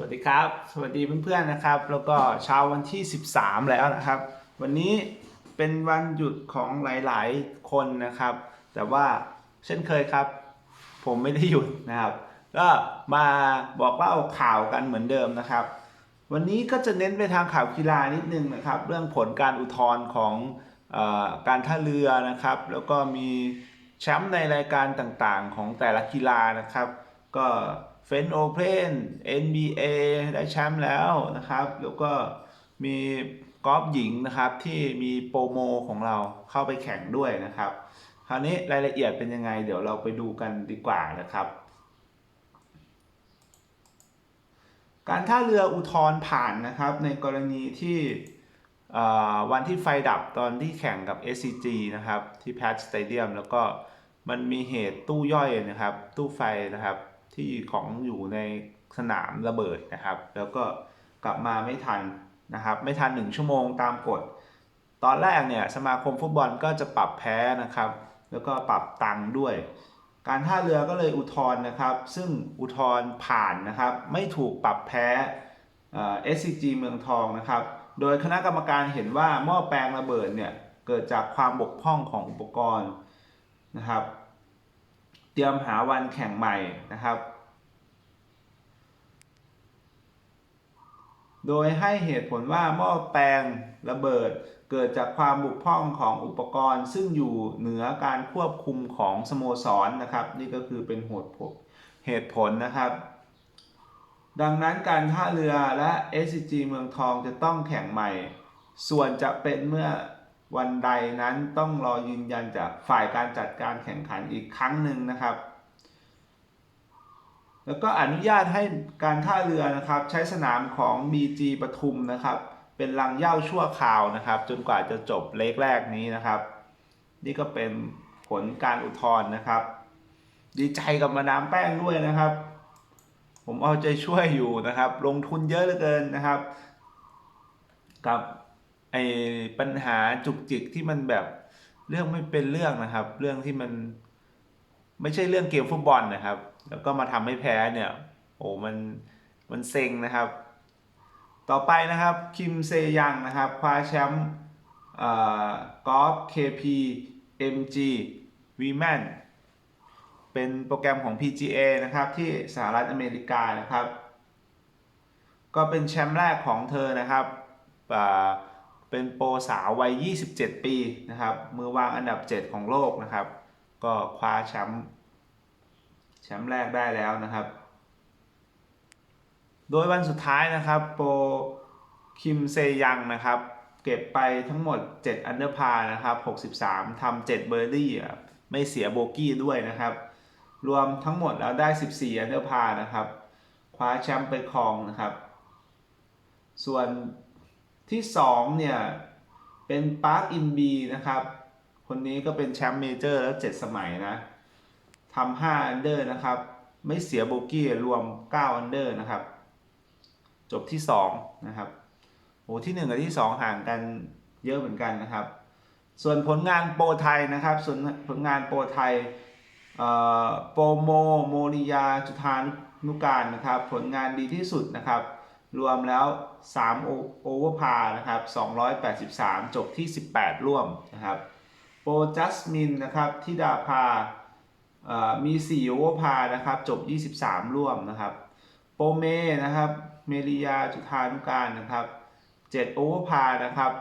วัสดีครับ สวัสดีเพื่อนๆนะครับ แล้วก็เช้าวันที่ 13 แล้วนะครับ วันนี้เป็นวันหยุดของหลายๆคนนะครับ แต่ว่าเช่นเคยครับ ผมไม่ได้หยุดนะครับ ก็มาบอกเล่าข่าวกันเหมือนเดิมนะครับ วันนี้ก็จะเน้นไปทางข่าวกีฬานิดนึงนะครับ เรื่องผลการอุทธรณ์ของอการท่าเรือนะครับ แล้วก็มีแชมป์ในรายการต่างๆ ของแต่ละกีฬานะครับ ก็เฟนโอเพน NBA ได้แชมป์แล้วนะครับ แล้วก็มีกอล์ฟหญิงนะครับที่มีโปรโมของเราเข้าไปแข่งด้วยนะครับ คราวนี้รายละเอียดเป็นยังไง เดี๋ยวเราไปดูกันดีกว่านะครับ การท่าเรืออุทธรผ่านนะครับ ในกรณีที่วันที่ไฟดับตอนที่แข่งกับ SCG นะครับ ที่แพทสเตเดียมแล้วก็มันมีเหตุตู้ย่อยนะครับ ตู้ไฟนะครับ ที่ของอยู่ในสนามระเบิดนะครับ แล้วก็กลับมาไม่ทันนะครับ ไม่ทัน 1 ชั่วโมงตามกฎ ตอนแรกเนี่ยสมาคมฟุตบอลก็จะปรับแพ้นะครับ แล้วก็ปรับตังค์ด้วย การท่าเรือก็เลยอุทธรณ์นะครับ ซึ่งอุทธรณ์ผ่านนะครับ ไม่ถูกปรับแพ้เอ่อ SCG เมืองทองนะครับ โดยคณะกรรมการเห็นว่าหม้อแปลงระเบิดเนี่ยเกิดจากความบกพร่องของอุปกรณ์นะครับ ตรียมหาวันแข่งใหม่นะครับ โดยให้เหตุผลว่าหม้อแปลงระเบิดเกิดจากความบุกพร่องของอุปกรณ์ ซึ่งอยู่เหนือการควบคุมของสโมสรนะครับ นี่ก็คือเป็นหตุผลเหตุผลนะครับ ดังนั้นการท่าเรือและ SCG เมืองทองจะต้องแข่งใหม่ ส่วนจะเป็นเมื่อ วันใดนั้นต้องรอยืนยันจากฝ่ายการจัดการแข่งขันอีกครั้งหนึ่งนะครับ แล้วก็อนุญาตให้การท่าเรือนะครับ ใช้สนามของ BG ปทุมนะครับ เป็นรังเย้าชั่วคราวนะครับ จนกว่าจะจบเลกแรกนี้นะครับ นี่ก็เป็นผลการอุทธรณ์นะครับ ดีใจกับมาดามแป้งด้วยนะครับ ผมเอาใจช่วยอยู่นะครับ ลงทุนเยอะเหลือเกินนะครับ กับ ไอ้ปัญหาจุกจิกที่มันแบบเรื่องไม่เป็นเรื่องนะครับ เรื่องที่มันไม่ใช่เรื่องเกมฟุตบอลนะครับ แล้วก็มาทำให้แพ้เนี่ย โอ้มันมันเซ็งนะครับ ต่อไปนะครับคิมเซยังนะครับคว้าแชมป์อ่อกอล์ฟ KP MG Women เป็นโปรแกรมของ PGA นะครับที่สหรัฐอเมริกานะครับ ก็เป็นแชมป์แรกของเธอนะครับอ่า เป็นโปรสาววัย 27 ปีนะครับ มือวางอันดับ 7 ของโลกนะครับ ก็คว้าแชมป์แชมป์แรกได้แล้วนะครับ โดยวันสุดท้ายนะครับ โปรคิมเซยังนะครับ เก็บไปทั้งหมด 7 อันเดอร์พานะครับ 63ทำ7เบอร์ดี้อ่ไม่เสียโบกี้ด้วยนะครับ รวมทั้งหมดแล้วได้ 14 อันเดอร์พานะครับ คว้าแชมป์ไปครองนะครับ ส่วน ที่2เนี่ยเป็นปาร์คอินบีนะครับ คนนี้ก็เป็นแชมป์เมเจอร์แล้ว 7 สมัยนะทำ5อันเดอร์นะครับ ไม่เสียโบกี้รวม 9 อันเดอร์นะครับ จบที่ 2 นะครับโอ้ที่ 1 กับที่ 2 ห่างกันเยอะเหมือนกันนะครับ ส่วนผลงานโปรไทยนะครับ ส่วนผลงานโปรไทยโปรโมโมริยาจุธานุการนะครับ ผลงานดีที่สุดนะครับ รวมแล้ว3โอโอเวอร์พานะครับ283 จบที่ 18 ร่วมนะครับโปรจัสมินนะครับที่ดาพามี4โอเวอร์พานะครับจบ 23 ร่วมนะครับโปรเมนะครับเมริยาจุธานุการนะครับ7โอเวอร์พานะครับ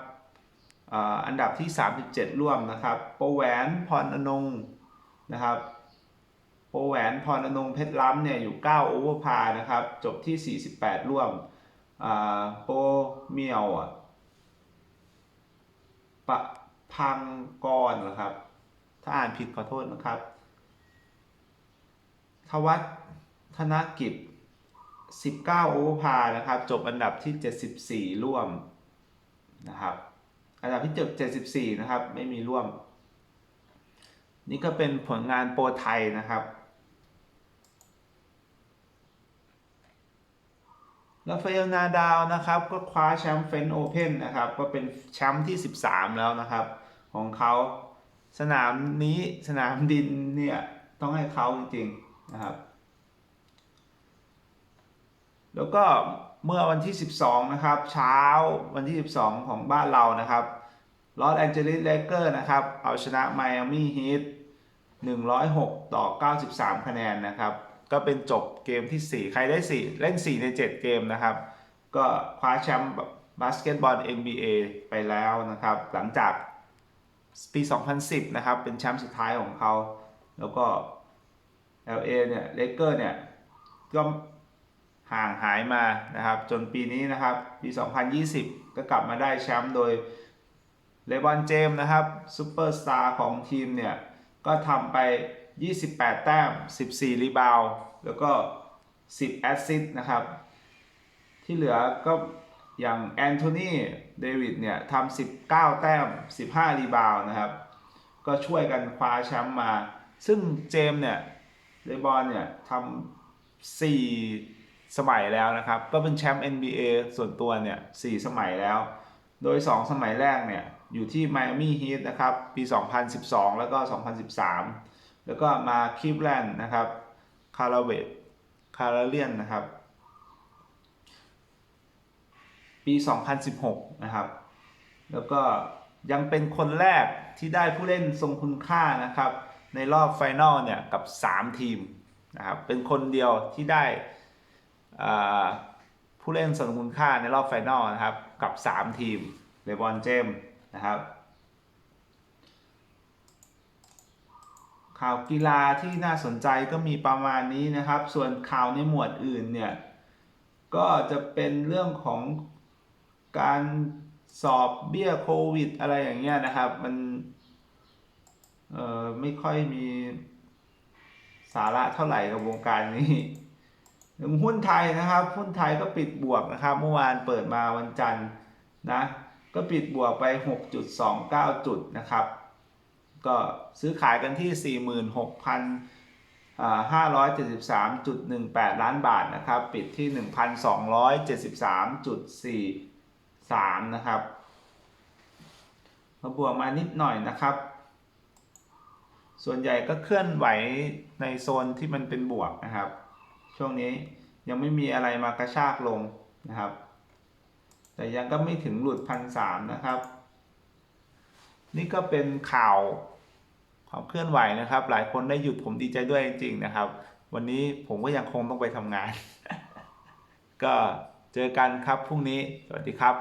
อ,อันดับที่ 37 ร่วมนะครับโปรแหวนพรอนงนะครับโปรแหวนพรอนงเพชรล้ำเนี่ยอยู่ 9 โอเวอร์พานะครับจบที่ 48 ร่วม อ่าโปเมียวอะปะพังกรเหรอครับ ถ้าอ่านผิดขอโทษนะครับทวัฒธนกิจ 19 โอเวอร์พานะครับ จบอันดับที่ 74 ร่วมนะครับ อันดับที่จบ74 นะครับ ไม่มีร่วม นี่ก็เป็นผลงานโปรไทยนะครับ ราฟาเอลนาดาวนะครับก็คว้าแชมป์เฟนโอเพนนะครับก็เป็นแชมป์ที่ 13 แล้วนะครับ ของเขาสนามนี้สนามดินเนี่ยต้องให้เขาจริงๆนะครับ แล้วก็เมื่อวันที่ 12 นะครับ เช้าวันที่ 12 ของบ้านเรานะครับลอสแองเจลิสเลเกอร์นะครับ เอาชนะไมอามี่ฮีท106 ต่อ 93 คะแนนนะครับ ก็เป็นจบเกมที่ 4 ใครได้ 4 เล่น 4 ใน 7 เกมนะครับ ก็คว้าแชมป์บาสเกตบอล NBA ไปแล้วนะครับ หลังจากปี 2010 นะครับ เป็นแชมป์สุดท้ายของเขา แล้วก็ LA เนี่ยเลเกอร์เนี่ย ก็ห่างหายมานะครับ จนปีนี้นะครับ ปี 2020 ก็กลับมาได้แชมป์โดยเลบอนเจมนะครับซูเปอร์สตาร์ของทีมเนี่ย ก็ทำไป 28 แต้ม 14 รีบาวด์แล้วก็ 10 แอสซิสต์นะครับ ที่เหลือก็อย่างแอนโทนีเดวิดเนี่ยทำ19 แต้ม 15 รีบาวด์นะครับ ก็ช่วยกันคว้าแชมป์มา ซึ่งเจมส์เนี่ยเลบอนเนี่ยทำสี่สมัยแล้วนะครับ ก็เป็นแชมป์ NBA ส่วนตัวเนี่ยสี่สมัยแล้ว โดย 2 สมัยแรกเนี่ยอยู่ที่ Miami Heat นะครับ ปี 2012 แล้วก็ 2013 แล้วก็มาคีฟแลนด์นะครับคาราเวตคาราเลียนนะครับ ปี 2016 นะครับ แล้วก็ยังเป็นคนแรกที่ได้ผู้เล่นทรงคุณค่านะครับ ในรอบไฟนอลเนี่ยกับ 3 ทีมนะครับ เป็นคนเดียวที่ได้ผู้เล่นทรงคุณค่าในรอบไฟนอลนะครับ กับ 3 ทีมเลบอนเจมนะครับ ข่าวกีฬาที่น่าสนใจก็มีประมาณนี้นะครับ ส่วนข่าวในหมวดอื่นเนี่ย ก็จะเป็นเรื่องของการสอบเบี้ยโควิด อะไรอย่างเงี้ยนะครับ มันเอ่อไม่ค่อยมีสาระเท่าไหร่กับวงการนี้อย่างหุ้นไทยนะครับ หุ้นไทยก็ปิดบวกนะครับ เมื่อวานเปิดมาวันจันทร์นะ ก็ปิดบวกไป 6.29 จุดนะครับ ก็ซื้อขายกันที่ 46,000 573.18 ล้านบาทนะครับ ปิดที่ 1,273.43 นะครับมาบวกมานิดหน่อยนะครับ ส่วนใหญ่ก็เคลื่อนไหวในโซนที่มันเป็นบวกนะครับ ช่วงนี้ยังไม่มีอะไรมากระชากลงนะครับ แต่ยังก็ไม่ถึงหลุดพันสามนะครับ นี่ก็เป็นข่าว ความเคลื่อนไหวนะครับ หลายคนได้หยุดผมดีใจด้วยจริงๆนะครับ วันนี้ผมก็ยังคงต้องไปทำงาน ก็เจอกันครับพรุ่งนี้สวัสดีครับ